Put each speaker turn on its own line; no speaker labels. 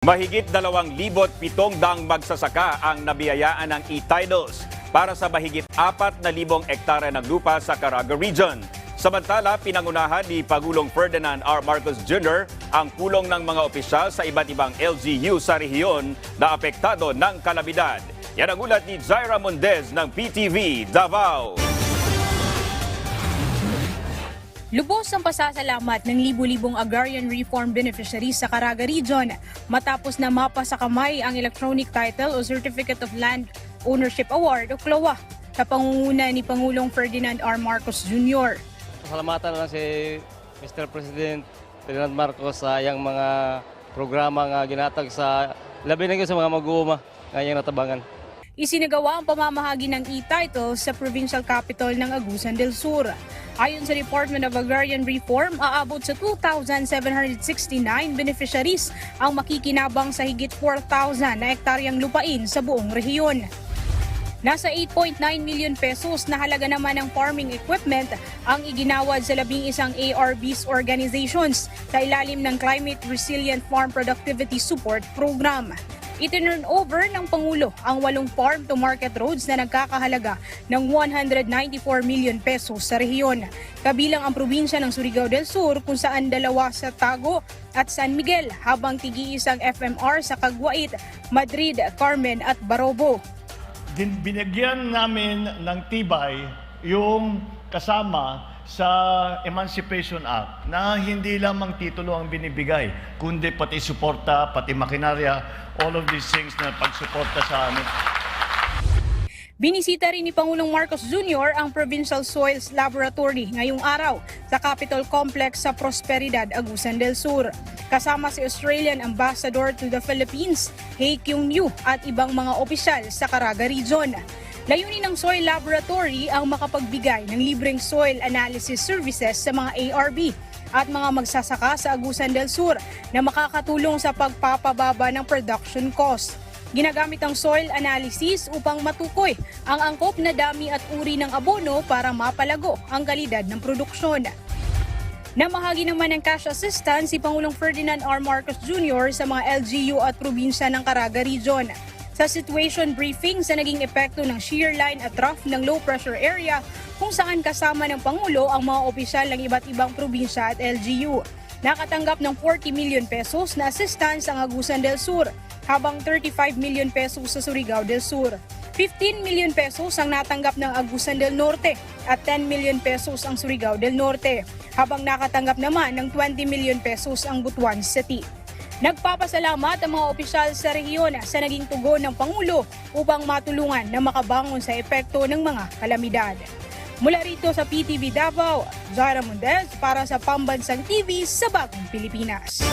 Mahigit 2,700 magsasaka ang nabiyayaan ng e-titles para sa mahigit 4,000 ektarya ng lupa sa Caraga Region. Samantala, pinangunahan ni Pagulong Ferdinand R. Marcos Jr. ang pulong ng mga opisyal sa iba't ibang LGU sa rehiyon na apektado ng kalamidad. Yan ang ulat ni Zaira Mundez ng PTV Davao.
Lubos ang pasasalamat ng libu-libong agrarian reform beneficiaries sa Caraga Region matapos na mapa sa kamay ang Electronic Title o Certificate of Land Ownership Award o CLOA sa pangunguna ni Pangulong Ferdinand R. Marcos Jr.
Salamatan lang si Mr. President Ferdinand Marcos sa iyang mga programa nga ginatag sa labi na sa mga mag-uuma nga iyang natabangan.
Isinagawa ang pamamahagi ng e-title sa provincial capital ng Agusan del Sur. Ayon sa Department of Agrarian Reform, aabot sa 2,769 beneficiaries ang makikinabang sa higit 4,000 na ektaryang lupain sa buong rehiyon. Nasa 8.9 million pesos na halaga naman ng farming equipment ang iginawad sa labing isang ARBs organizations sa ilalim ng Climate Resilient Farm Productivity Support Program. Itinurn over ng Pangulo ang walong farm-to-market roads na nagkakahalaga ng 194 million pesos sa rehiyon. Kabilang ang probinsya ng Surigao del Sur kung saan dalawa sa Tago at San Miguel habang tigi-isang FMR sa Caguait, Madrid, Carmen at Barobo.
binigyan namin ng tibay yung kasama sa Emancipation Act na hindi lamang titulo ang binibigay, kundi pati suporta, pati makinarya, all of these things na pagsuporta sa amin.
Binisita rin ni Pangulong Marcos Jr. ang Provincial Soils Laboratory ngayong araw sa Capitol Complex sa Prosperidad, Agusan del Sur. Kasama si Australian Ambassador to the Philippines, Hei Kyung Yu at ibang mga opisyal sa Caraga Region. Layunin ng Soil Laboratory ang makapagbigay ng libreng soil analysis services sa mga ARB at mga magsasaka sa Agusan del Sur na makakatulong sa pagpapababa ng production cost. Ginagamit ang soil analysis upang matukoy ang angkop na dami at uri ng abono para mapalago ang kalidad ng produksyon. Namahagi naman ng cash assistance si Pangulong Ferdinand R. Marcos Jr. sa mga LGU at probinsya ng Caraga Region. Sa situation briefing sa naging epekto ng shear line at trough ng low pressure area kung saan kasama ng Pangulo ang mga opisyal ng iba't ibang probinsya at LGU. Nakatanggap ng 40 million pesos na assistance ang Agusan del Sur, habang 35 million pesos sa Surigao del Sur. 15 million pesos ang natanggap ng Agusan del Norte at 10 million pesos ang Surigao del Norte, habang nakatanggap naman ng 20 million pesos ang Butuan City. Nagpapasalamat ang mga opisyal sa rehiyon sa naging tugon ng Pangulo upang matulungan na makabangon sa epekto ng mga kalamidad. Mula rito sa PTV Davao, Zara Mundez para sa Pambansang TV sa Bagong Pilipinas.